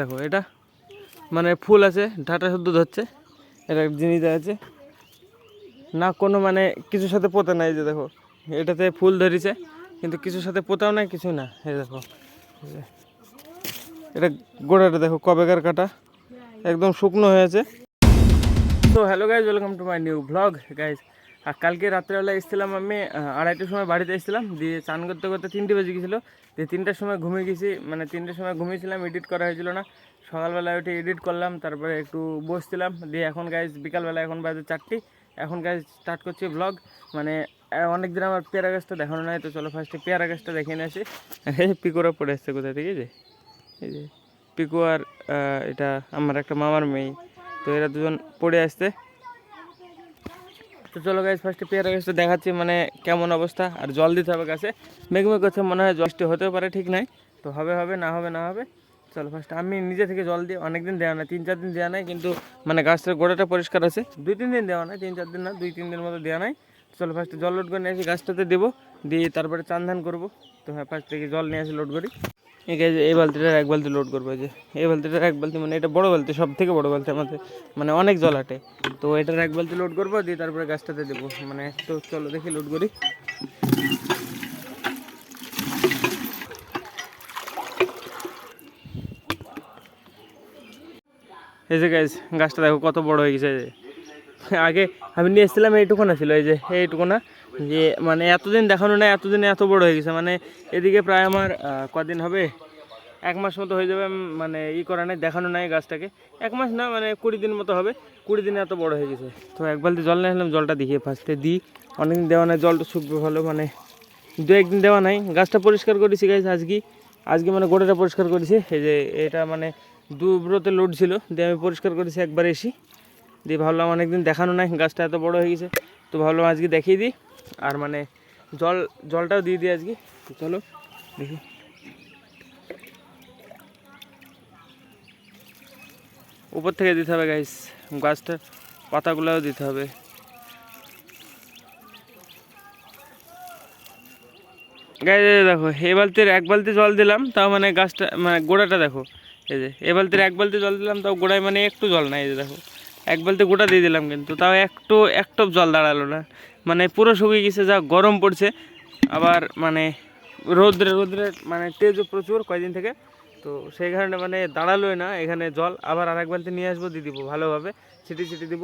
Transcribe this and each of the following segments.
দেখো, এটা মানে ফুল আছে ডাটা শুদ্ধ ধরছে, এটা জিনিস আছে না, কোনো মানে কিছুর সাথে পোতা নাই যে দেখো, এটাতে ফুল ধরেছে, কিন্তু কিছুর সাথে পোতাও নাই কিছু না। এই দেখো এটা গোড়াটা দেখো, কবেকার কাটা, একদম শুকনো হয়েছে তো hello guys welcome to my new blog guys আর কালকে রাত্রেবেলা এসেছিলাম আমি আড়াইটার সময় বাড়িতে এসেছিলাম, দিয়ে চান করতে করতে তিনটে বেজে গেছিল। দিয়ে তিনটার সময় ঘুমিয়ে গেছি মানে তিনটের সময় ঘুমিয়েছিলাম এডিট করা হয়েছিল না। সকালবেলায় উঠে এডিট করলাম, তারপরে একটু বসছিলাম। দিয়ে এখন গাইজ বিকালবেলা এখন বাজে চারটি। এখন গাইজ স্টার্ট করছি ব্লগ মানে অনেক দিন আমার পেয়ারা গাছটা দেখানো নাই, তো চলো ফার্স্টে পেয়ারা গাছটা দেখে নিয়ে আসি। এই পড়ে আসছে কোথায় থেকে যে? এই যে, পিকু আর এটা আমার একটা মামার মেয়ে। তো এরা দুজন পড়ে আসছে। তো চলো গাছ ফার্স্টে পেয়ারা গাছটা দেখাচ্ছি মানে কেমন অবস্থা। আর জল দিতে হবে গাছে। মেঘমেঘ করছে, মনে হয় জলটি হতেও পারে, ঠিক নাই। তো হবে হবে, না হবে না হবে। চলো ফার্স্ট আমি নিজে থেকে জল দিই, অনেকদিন দেওয়া নাই, তিন চার দিন দেওয়া নাই, কিন্তু মানে গাছটার গোড়াটা পরিষ্কার আছে। দুই, তিন দিন দেওয়া নাই, তিন, চার দিন না, দুই, তিন দিন মতো দেওয়া নাই। চলো ফার্স্টে জল লোড করে নিয়ে আসি, গাছটাতে দেবো, দিয়ে তারপরে চান ধান করব। তো হ্যাঁ ফার্স্ট থেকে জল নিয়ে আসি লোড করি। এই বালতিটার এক বালতি লোড করব যে এই বালতিটার এক বালতি মানে এটা বড় বালতি সব থেকে বড় বালতি আমাদের মানে অনেক জল হাঁটে। তো এটার এক বালতি লোড করব, দিয়ে তারপরে গাছটাতে দেবো। মানে তো চলো দেখি লোড করি। এই যে গাছ গাছটা দেখো কত বড় হয়ে গেছে। আগে আমি নিয়ে এসেছিলাম এইটুকুনা ছিল, এই যে এইটুকুনা। যে মানে এতদিন দেখানো না এতদিন এত বড় হয়ে গেছে। মানে এদিকে প্রায় আমার কদিন হবে? এক মাস মতো হয়ে যাবে মানে ই করা নাই, দেখানো নাই গাছটাকে। এক মাস না মানে কুড়ি দিন মতো হবে। কুড়ি দিনে এত বড় হয়ে গেছে। তো এক বালতি জল নিয়ে আসলাম, জলটা দেখিয়ে ফার্স্টে দিই। অনেকদিন দেওয়া নাই, জলটা শুকবে ভালো মানে দু একদিন দেওয়া নাই। গাছটা পরিষ্কার করেছি গাছ আজকে। আজকে মানে গোড়াটা পরিষ্কার করেছি। এই যে এটা মানে দু ব্রতে লোড ছিল, দিয়ে আমি পরিষ্কার করেছি, একবার এসি। দিয়ে ভাবলাম অনেকদিন দেখানো নাই, গাছটা এত বড় হয়ে গেছে। তো ভাবলাম আজকে দেখিয়ে দিই। আর মানে জল, জলটাও দিয়ে দিই আজকে। চলো, দেখি। উপর থেকে দিতে হবে গাইস গাছটার পাতাগুলোও দিতে হবে। গাছ দেখো, এ বালতির এক বালতি জল দিলাম, তাও মানে গাছটা মানে গোড়াটা দেখো। এই যে, এ বালতির এক বালতি জল দিলাম, তাও গোড়ায় মানে একটু জল নাই, এই যে দেখো। এক বালতি গোটা দিয়ে দিলাম কিন্তু, তাও একটু একটু জল দাঁড়াল না। মানে পুরো শুকিয়ে গেছে, যা গরম পড়ছে। আবার মানে রোদ্রে রোদ্রে মানে তেজও প্রচুর কয়দিন থেকে। তো সেই কারণে মানে দাঁড়ালোই না এখানে জল। আবার আরেক বালতি নিয়ে আসব, দিয়ে দিব ভালোভাবে। ছিটি ছিটি দিব।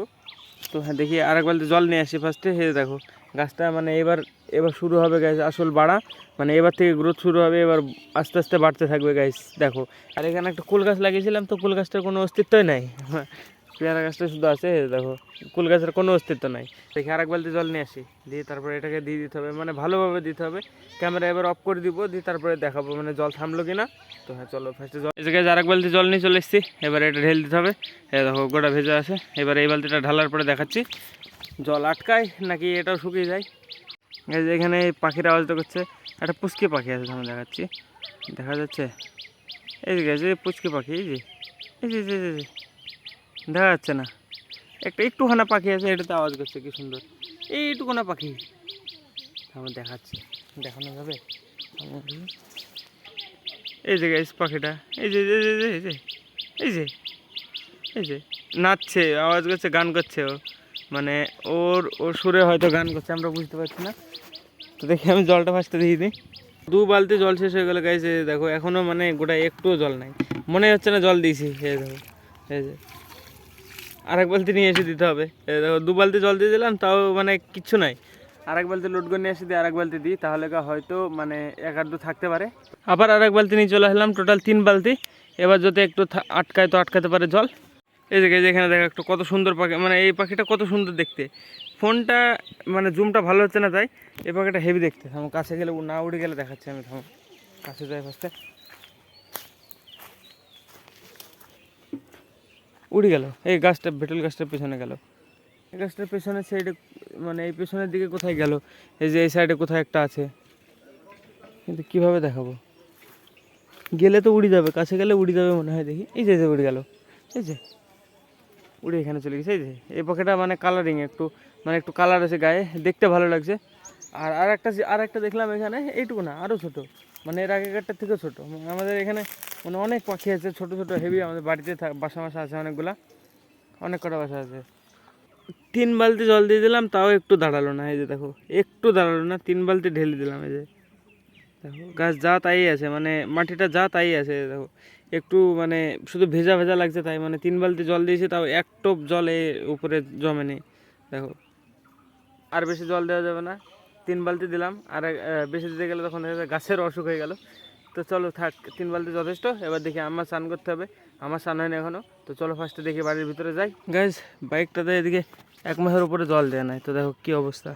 তো হ্যাঁ দেখি আরেক বালতি জল নিয়ে আসি ফার্স্টে হে দেখো, গাছটা মানে এবার এবার শুরু হবে গাছ আসল বাড়া। মানে এবার থেকে গ্রোথ শুরু হবে, এবার আস্তে আস্তে বাড়তে থাকবে গাছ দেখো। আর এখানে একটা কুল গাছ লাগিয়েছিলাম, তো কুল গাছটার কোনো অস্তিত্বই নাই। পেয়ারা গাছটা শুধু আছে দেখো কুল গাছের কোনো অস্তিত্ব নাই। দেখি আরেক বালতি জল নিয়ে আসি দিয়ে তারপরে এটাকে দিয়ে দিতে হবে মানে ভালোভাবে দিতে হবে। ক্যামেরা এবার অফ করে দিব দিয়ে তারপরে দেখাবো মানে জল থামলো কিনা। তো হ্যাঁ চলো ফার্স্টে জল এই জায়গায় আরেক বালতি জল নিয়ে চলে এসেছি এবার এটা ঢেল দিতে হবে। দেখো গোটা ভেজা আছে। এবার এই বালতিটা ঢালার পরে দেখাচ্ছি। জল আটকায় নাকি এটাও শুকিয়ে যায়? এই যে এখানে পাখির আওয়াজটা করছে একটা পুচকি পাখি আছে আমি দেখাচ্ছি। দেখা যাচ্ছে? এই যে পুচকি পাখি এই যে, এই যে। দেখা যাচ্ছে না। একটা একটুখানা পাখি আছে, এটাতে আওয়াজ করছে, কি সুন্দর। এইটুকুনা পাখি। আমার দেখাচ্ছি। দেখানো যাবে? এই যে গাইস পাখিটা। এই যে এই যে এই যে এই যে এই যে, নাচছে, আওয়াজ করছে, গান করছে ও। মানে ওর ওর সুরে হয়তো গান করছে, আমরা বুঝতে পারছি না। তো দেখি আমি জলটা ফার্স্টে দিয়ে দিই। দু বালতি জল শেষ হয়ে গেলো গাইছে দেখো এখনও মানে গোটা একটুও জল নাই। মনে হচ্ছে না জল দিয়েছি, এই দেখো, এই যে। আরেক বালতি নিয়ে এসে দিতে হবে। দেখো দু বালতি জল দিয়ে দিলাম তাও মানে কিচ্ছু নাই। আরেক বালতি লোড করে নিয়ে এসে দিয়ে আরেক বালতি দিই তাহলে কা হয়তো মানে এক আধ দু থাকতে পারে। আবার আরেক বালতি নিয়ে চলে আসলাম টোটাল তিন বালতি। এবার যদি একটু আটকায় তো আটকাতে পারে জল। এই যে এখানে দেখো একটু কত সুন্দর পাখি মানে এই পাখিটা কত সুন্দর দেখতে। ফোনটা মানে জুমটা ভালো হচ্ছে না তাই এই পাখিটা হেভি দেখতে। আমার কাছে গেলে না উড়ে গেলে দেখাচ্ছি আমি থাম। কাছে যাই ফার্স্টে উড়ে গেল। এই গাছটা বেটল গাছটার পেছনে গেল। এই গাছটার পেছনের সাইডে মানে এই পেছনের দিকে কোথায় গেল? এই যে এই সাইডে কোথায় একটা আছে। কিন্তু কীভাবে দেখাবো? গেলে তো উড়ে যাবে, কাছে গেলে উড়ে যাবে মনে হয় দেখি। এই যে যে উড়ে গেল। এই যে, উড়ে এখানে চলে গেছে। এই যে, এই পাখিটা মানে কালারিং একটু মানে একটু কালার আছে গায়ে। দেখতে ভালো লাগছে। আর আর একটা আর একটা দেখলাম এখানে, এইটুকু না আরও ছোটো। মানে এর আগেকারটার থেকেও ছোটো। মানে আমাদের এখানে মানে অনেক পাখি আছে, ছোটো ছোটো হেভি আমাদের বাড়িতে বাসা বাসা আছে অনেকগুলা। অনেক কটা বাসা আছে। তিন বালতি জল দিয়ে দিলাম, তাও একটু দাঁড়াল না, এই যে দেখো, একটু দাঁড়াল না, তিন বালতি ঢেলে দিলাম, এই যে। দেখো, গাছ যা তাই আছে মানে মাটিটা যা তাই আছে দেখো। একটু মানে শুধু ভেজা ভেজা লাগছে তাই মানে তিন বালতি জল দিয়েছি, তাও এক টোপ জল উপরে জমে নেই, দেখো। আর বেশি জল দেওয়া যাবে না। তিন বালতি দিলাম, আর বেশি দিতে গেলে তখন গাছের অসুখ হয়ে গেল। তো চলো থাক, তিন বালতি যথেষ্ট, এবার দেখি আমার স্নান করতে হবে। আমার স্নান হয়নি এখনও তো চলো ফার্স্টে দেখি বাড়ির ভিতরে যাই। গাইজ বাইকটাতে এদিকে এক মাসের উপরে জল দেওয়া নাই, তো দেখো কি অবস্থা।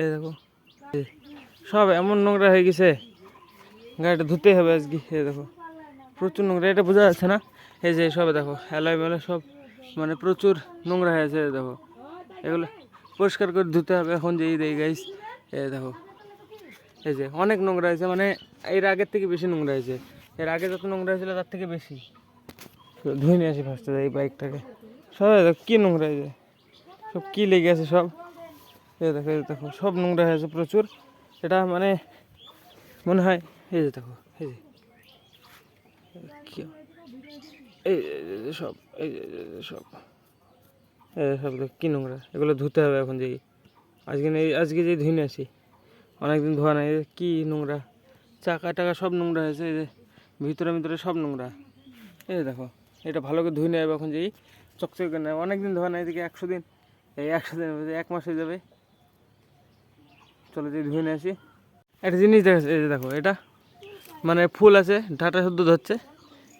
এই দেখো সব এমন নোংরা হয়ে গেছে। গাড়িটা ধুতে হবে আজকে এই দেখো। প্রচুর নোংরা, এটা বোঝা যাচ্ছে না? এই যে সবে দেখো হেলায় মেলা সব মানে প্রচুর নোংরা হয়েছে দেখো। এগুলো পরিষ্কার করে ধুতে হবে। এখন যেই দেই গাইস এ দেখো, এই যে অনেক নোংরা হয়েছে মানে এর আগের থেকে বেশি নোংরা হয়েছে। এর আগে যত নোংরা হয়েছিল, তার থেকে বেশি। ধুয়ে নিয়ে আসি ফার্স্টে এই বাইকটাকে সব দেখো, কী নোংরা হয়েছে সব কী লেগে আছে সব। এই দেখো এই দেখো, সব নোংরা হয়েছে প্রচুর। এটা মানে মনে হয়, এই যে দেখো, এই যে। এই সব এই সব। সব কী নোংরা? এগুলো ধুতে হবে এখন যেই। আজকে আজকে যেই ধুয়ে আসি। অনেকদিন ধোয়া নাই কী নোংরা। চাকা টাকা সব নোংরা হয়েছে, এই যে ভিতরে ভিতরে সব নোংরা। এই দেখো, এটা ভালো করে ধুয়ে নেবে এখন যেই চকচকে করে নেবে। অনেক দিন ধোয়া নাই, এদিকে একশো দিন। এই একশো দিন এক মাস হয়ে যাবে। চলো যে ধুয়ে নিয়ে আসি। একটা জিনিস দেখা এই যে দেখো, এটা মানে ফুল আছে ডাটা শুদ্ধ ধরছে।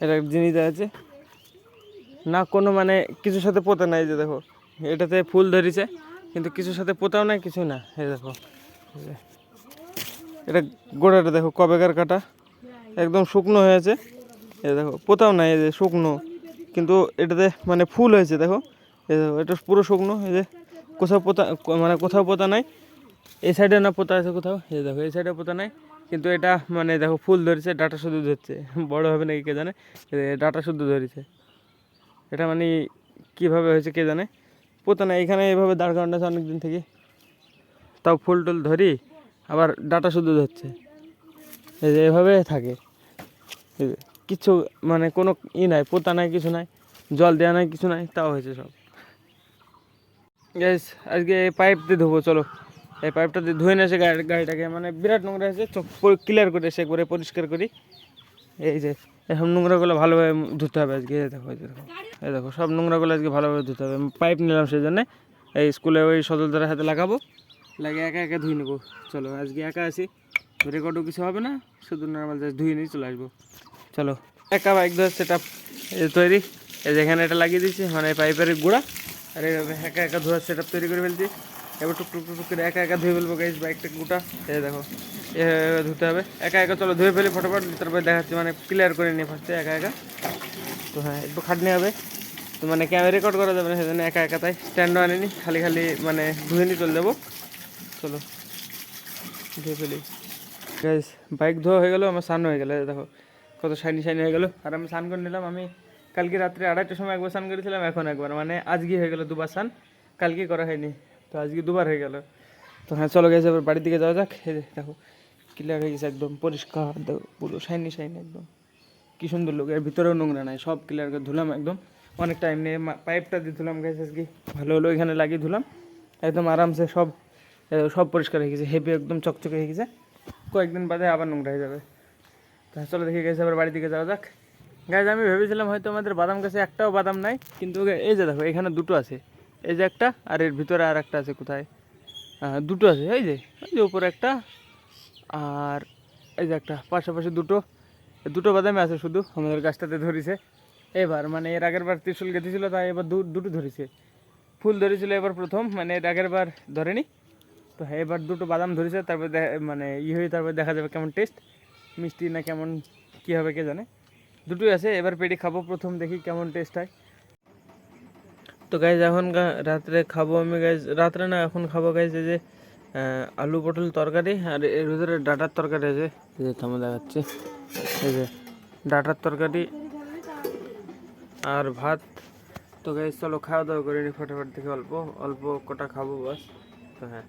এটা একটা জিনিস দেখা যাচ্ছে। না কোনো মানে কিছুর সাথে পোতা নাই যে দেখো। এটাতে ফুল ধরেছে, কিন্তু কিছুর সাথে পোতাও নাই কিছু না। এই দেখো। এটা গোড়াটা দেখো, কবেকার কাটা। একদম শুকনো হয়েছে। এই দেখো, পোতাও নাই এই যে শুকনো। কিন্তু এটাতে মানে ফুল হয়েছে, দেখো। এই দেখো, এটা পুরো শুকনো, এই যে কোথাও পোতা মানে কোথাও পোতা নাই। এই সাইডে না পোতা আছে কোথাও, এই দেখো, এই সাইডে পোতা নাই। কিন্তু এটা মানে দেখো, ফুল ধরেছে, ডাটা শুধু ধরছে। বড় হবে নাকি কে জানে। ডাটা শুধু ধরেছে। এটা মানে কীভাবে হয়েছে কে জানে? পোতা না, এখানে এইভাবে দাঁড় করানো আছে অনেকদিন থেকে। তাও ফুল টুল ধরি, আবার ডাটা শুধু ধরছে। এই যে এভাবে থাকে। কিছু মানে কোনো ই নাই, পোতা নাই, কিছু নাই, জল দেওয়া নাই, কিছু নাই, তাও হয়েছে সব। গ্যাস আজকে এই পাইপ দিয়ে ধোবো, চলো। এই পাইপটা দিয়ে ধুয়ে নিয়ে এসে গাড়ি গাড়িটাকে মানে বিরাট নোংরা হয়েছে, চোখ ক্লিয়ার করে সে করে পরিষ্কার করি। এই যে এসব নোংরাগুলো ভালোভাবে ধুতে হবে আজকে, এই দেখো এই দেখো এই দেখো, সব নোংরাগুলো আজকে ভালোভাবে ধুতে হবে। পাইপ নিলাম সেই জন্যে এই স্কুলে ওই সদলদারের হাতে লাগাবো, লাগিয়ে একা একা ধুয়ে নেব। চলো, আজকে একা আছি, রেকর্ডও কিছু হবে না, শুধু নর্মাল জাস্ট ধুয়ে নিয়ে চলে আসব। চলো একা বাইক ধর সেটা তৈরি। এই যেখানে এটা লাগিয়ে দিচ্ছি মানে পাইপের গুঁড়া। আর এইভাবে একা একা ধোয়ার সেট তৈরি করে ফেলছি। এবার টুক টুক টুক করে একা একা ধুয়ে ফেলব গাইজ বাইকটা গোটা। এই দেখো, এভাবে ধুতে হবে। একা একা চলো, ধুয়ে ফেলি ফটোফট, তারপরে দেখাচ্ছি মানে ক্লিয়ার করে নিয়ে ফার্স্টে একা একা। তো হ্যাঁ একটু খাটনি হবে। তো মানে ক্যামেরা রেকর্ড করা যাবে না, সেজন্য একা একা তাই স্ট্যান্ডও আনিনি খালি খালি মানে ধুয়ে নিয়ে চলে যাব। চলো, ধুয়ে ফেলি। গাইজ বাইক ধোয়া হয়ে গেলো, আমার স্নান হয়ে গেলো দেখো, কত শাইনি শাইনি হয়ে গেলো। আর আমি স্নান করে নিলাম, আমি কালকে রাত্রে আড়াইটার সময় একবার স্নান করেছিলাম, এখন একবার মানে আজকে হয়ে গেলো দুবার স্নান, কালকে করা হয়নি। তো আজকে দুবার হয়ে গেল। তো হ্যাঁ চলো গেছে এবার বাড়ির দিকে যাওয়া যাক। দেখো ক্লিয়ার হয়ে গেছে একদম, পরিষ্কার দেখো পুরো শাইনি শাইনি একদম। কি সুন্দর লোক এর ভিতরেও নোংরা নাই, সব ক্লিয়ার করে ধুলাম একদম। অনেক টাইম নিয়ে পাইপটা দিয়ে ধুলাম গেছে আজকে। ভালো হলো, এখানে লাগিয়ে ধুলাম। একদম আরামসে সব সব পরিষ্কার হয়ে গেছে হেভি একদম চকচকে হয়ে গেছে। কয়েকদিন বাদে আবার নোংরা হয়ে যাবে। তা চলো দেখে গেছে আবার বাড়ির দিকে যাওয়া যাক। গাছ আমি ভেবেছিলাম হয়তো আমাদের বাদাম গাছে একটাও বাদাম নাই, কিন্তু এই যে দেখো, এখানে দুটো আছে। এই যে একটা, আর এর ভিতরে আর একটা আছে কোথায়? দুটো আছে, এই যে এই যে উপরে একটা, আর এই যে একটা, পাশাপাশি দুটো দুটো বাদামে আছে শুধু, আমাদের গাছটাতে ধরেছে। এবার মানে এর আগের বার ত্রিশুল গেঁথেছিল, তাই এবার দুটো ধরেছে। ফুল ধরেছিল এবার প্রথম মানে এর আগের বার ধরেনি। তো এবার দুটো বাদাম ধরেছে, তারপর মানে ই হয়ে তারপর দেখা যাবে কেমন টেস্ট, মিষ্টি না কেমন, কী হবে কে জানে। দুটোই আছে, এবার পেটি খাব প্রথম, দেখি কেমন টেস্ট হয়। তো গাইজ এখন রাত্রে খাব আমি গাইজ রাত্রে না, এখন খাব গাইজ এই যে আলু পটল তরকারি আর এর ভিতরে ডাটার তরকারি আছে। এই যে থামা দেখাচ্ছি। এই যে ডাটার তরকারি আর ভাত। তো গাইজ চলো খাওয়া দাওয়া করে নি ফটাফট থেকে অল্প। অল্প কটা খাব বাস। তো হ্যাঁ।